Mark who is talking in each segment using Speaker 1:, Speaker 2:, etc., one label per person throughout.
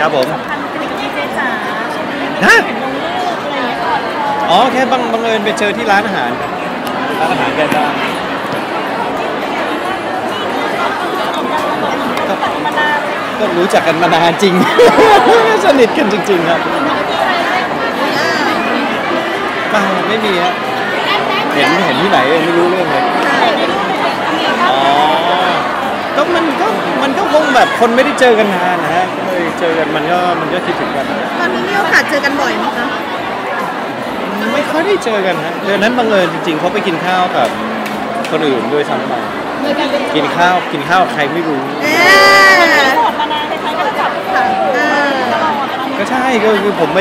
Speaker 1: ครับผม
Speaker 2: สัมพันธ์เป็นกับดีเจจ๋าช่วงนี้
Speaker 1: ฮะ
Speaker 2: เห็นลงรูปอะไรอย่างเงี้ยก่อนคอ
Speaker 1: อ๋อแค่บังบังเอิญไปเจอที่ร้านอาหารครับร้านอาหารแกก็
Speaker 2: ตัดมานาน
Speaker 1: ก็รู้จักกันมานานจริง สนิทกันจริง ๆ ครับเปล่าไม่มีฮะเห็นเห็นที่ไหนไม่รู้เรื่องเลยอ๋อก็มันก็มันก็คงแบบคนไม่ได้เจอกันนานนะฮะก็ เลยเจอกันมันก็มันก็คิดถึงกันนะ
Speaker 3: ตอนนี้มีโอกาสเจอกันบ่อยไหมคะ
Speaker 1: ไม่ค่อยได้เจอกันฮะเดือนนั้นบังเอิญจริงๆเขาไปกินข้าวกับคนอื่นด้วยซ้ำไป
Speaker 2: โดยการเป็น
Speaker 1: กินข้าวกินข้าวกับใครไม่รู้
Speaker 3: เอ๊ะ
Speaker 2: โสดมานานคล้ายๆกันจับ
Speaker 3: ค่ะเออ
Speaker 2: ตลอดตลอด
Speaker 1: ก็ใช่ก็คือผมไป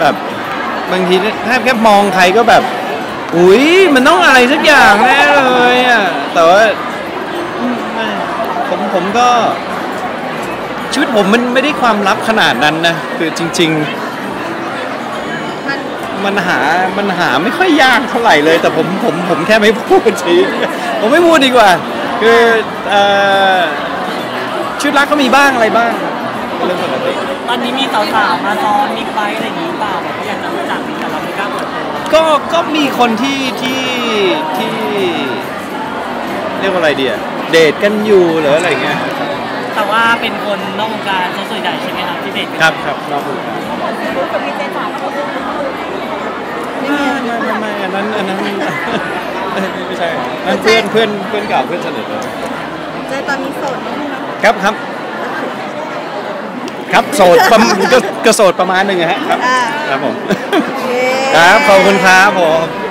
Speaker 1: แบบบางทีแค่แค่มองใครก็แบบ อุ้ยมันต้องอะไรสักอย่างแน่เลยอะแต่ว่าอืมไม่ผมผมก็ ชีวิตผมมันไม่ได้ความลับขนาดนั้นนะคือจริงๆ
Speaker 3: มัน
Speaker 1: มันหามันหาไม่ค่อยยากเท่าไหร่เลย แต่ผมผมผมแค่ไม่พูดชีผมไม่พูดดีกว่า คือเอ่อชุดรักก็มีบ้างอะไรบ้างเป็นเรื่องปกติ
Speaker 4: ตอนนี้มีสาวๆมาซ้อนมีไบค์อะไรอย่างนี้หรือเปล่าแบบว่าอยากจะรู้จักแต่เราไม่กล้าเปิดตัว
Speaker 1: ก็ก็มีคนที่ที่ที่ เรียกว่าอะไรเดียเดทกันอยู่หรืออะไรเงี้ย
Speaker 4: แต่ว่าเป็นคนนอกวงการซะส่วนใหญ่ใช่ไหมครับที่เด็ก
Speaker 1: ครับครับนอกวงการ
Speaker 2: รูปกับดีเจจ๋าก็คือ
Speaker 1: ไม่ไม่ไม่ไม่อันนั้นอันนั้นไม่ใช่นั่นเพื่อนเพื่อนเพื่อนเก่าเพื่อนสนิทเลย
Speaker 3: เจอตอนนี้โสดไหมคะ
Speaker 1: ครับครับ ครับโสดประมาณก็ก็โสดประมาณหนึ่งอะฮะครับ
Speaker 3: อ่า
Speaker 1: ครับผม
Speaker 3: โอเค
Speaker 1: ครับขอบคุณครับผม